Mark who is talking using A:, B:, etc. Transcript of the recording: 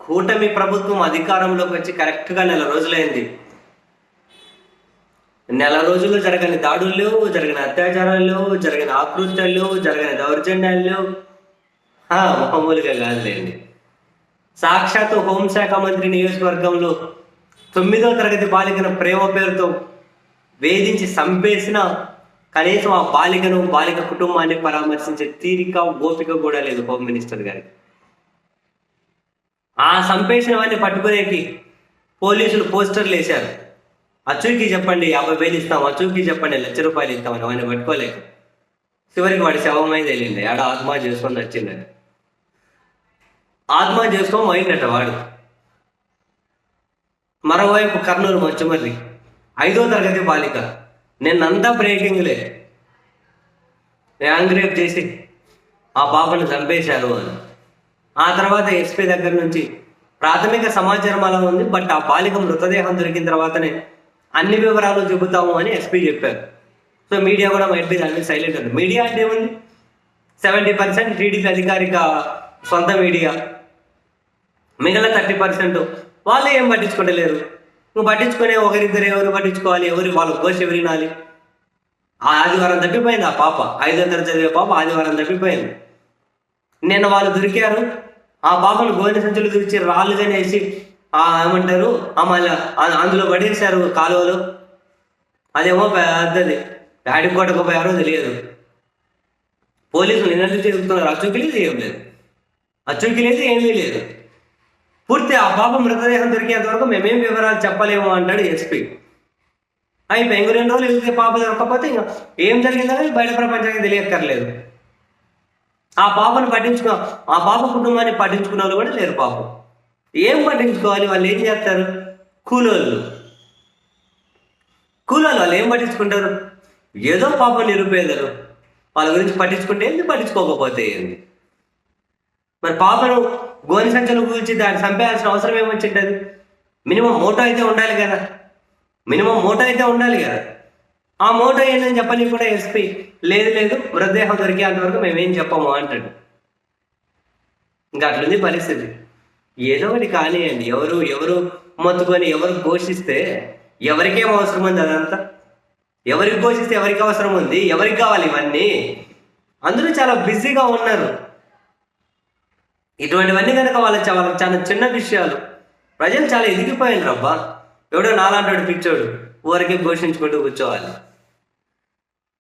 A: కూటమి ప్రభుత్వం అధికారంలోకి వచ్చి కరెక్ట్గా నెల రోజులైంది. నెల రోజుల్లో జరగని దాడులు జరిగిన అత్యాచారాలు లేవు జరిగిన ఆకృత్యాలు లేవు జరిగిన దౌర్జన్యాలు లేవు. మామూలుగా కాదులేండి. సాక్షాత్తు హోంశాఖ మంత్రి నియోజకవర్గంలో తొమ్మిదో తరగతి బాలికను ప్రేమ పేరుతో వేధించి చంపేసిన కనీసం ఆ బాలికను బాలిక కుటుంబాన్ని పరామర్శించే తీరిక ఓపిక కూడా లేదు హోమ్ మినిస్టర్ గారికి. ఆ చంపేసినవన్నీ పట్టుకునేకి పోలీసులు పోస్టర్లు వేశారు. అచ్చుకి చెప్పండి యాభై వేలు ఇస్తాం అచ్చుకి చెప్పండి లక్ష రూపాయలు ఇస్తామని వాడిని పట్టుకోలేక. చివరికి వాడి శవమై తెలియండి ఆడ ఆత్మహత్య చేసుకొని వచ్చిండట ఆత్మహత్య చేసుకో పోయిందట వాడు. మరోవైపు కర్నూలు మచ్చమల్లి ఐదో తరగతి బాలిక. నిన్నంతా బ్రేకింగ్లే. యాంగ్ రేప్ చేసి ఆ పాపను చంపేశారు అని. ఆ తర్వాత ఎస్పీ దగ్గర నుంచి ప్రాథమిక సమాచారం అలా ఉంది బట్ ఆ బాలిక మృతదేహం దొరికిన తర్వాతనే అన్ని వివరాలు చెబుతాము అని ఎస్పీ చెప్పారు. సో మీడియా కూడా మైట్ బి దాని సైలెంట్ ఉంది. మీడియా అంటే ఏముంది? సెవెంటీ పర్సెంట్ టీడీపీ అధికారిక సొంత మీడియా. మిగిలిన థర్టీ పర్సెంట్ వాళ్ళు ఏం పట్టించుకోలేరు. నువ్వు పట్టించుకునే ఒకరిద్దరు ఎవరు పట్టించుకోవాలి? ఎవరు వాళ్ళ ఘోష ఎవరినాలి ఆ ఆదివారం తప్పిపోయింది ఆ పాప. ఐదో తరగతి చదివే పాప ఆదివారం తప్పిపోయింది. నిన్న వాళ్ళు దొరికారు. ఆ పాపను గోనె సంచులు దొరికి రాళ్ళుగానే వేసి ఆ ఏమంటారు ఆ మళ్ళీ అందులో పడేశారు కాలువలు. అదేమో పెద్దది. డాడీ కొట్టకపోయారో తెలియదు. పోలీసులు నిన్నటి చెబుతున్నారు అచ్చుకి లేదు ఏం లేదు అచ్చుకి లేదు ఏమీ లేదు పూర్తి ఆ పాప మృతదేహం దొరికేంత వరకు మేమేం వివరాలు చెప్పలేము అంటాడు ఎస్పీ. అయిపోయి ఇంకో రెండు రోజులు పాప దొరకకపోతే ఇంకా ఏం జరిగిందని బయట ప్రపంచానికి తెలియక్కర్లేదు. ఆ పాపను పట్టించుకో ఆ పాప కుటుంబాన్ని పట్టించుకున్న వాళ్ళు కూడా లేరు పాపం. ఏం పట్టించుకోవాలి? వాళ్ళు ఏం చేస్తారు? కూలోళ్ళు. కూలోళ్ళు వాళ్ళు ఏం పట్టించుకుంటారు? ఏదో పాపం నిరుపేదలు. వాళ్ళ గురించి పట్టించుకుంటే ఏంది? పట్టించుకోకపోతే ఏంది? మరి పాపను గోని సంచులు కూల్చి దాన్ని చంపేయాల్సిన అవసరం ఏమొచ్చింటది? మినిమం మోటో అయితే ఉండాలి కదా. మినిమం మోటో అయితే ఉండాలి కదా. ఆ మోటో ఏంటని చెప్పని కూడా ఎస్పీ లేదు లేదు మృతదేహం దొరికేంత వరకు మేమేం చెప్పము అంటాడు. ఇంకా అట్లుంది పరిస్థితి. ఏదో ఒకటి కానివ్వండి ఎవరు ఎవరు మొత్తుకొని ఎవరు ఘోషిస్తే ఎవరికేం అవసరం ఉంది అదంతా? ఎవరికి ఘోషిస్తే ఎవరికి అవసరం ఉంది? ఎవరికి కావాలి ఇవన్నీ? అందరూ చాలా బిజీగా ఉన్నారు. ఇటువంటివన్నీ కనుక వాళ్ళ చాలా చాలా చిన్న విషయాలు. ప్రజలు చాలా ఎదిగిపోయారు రబ్బా ఎవడో నాలాంటి పిచ్చోడు. ఊరికే ఘోషించుకుంటూ కూర్చోవాలి.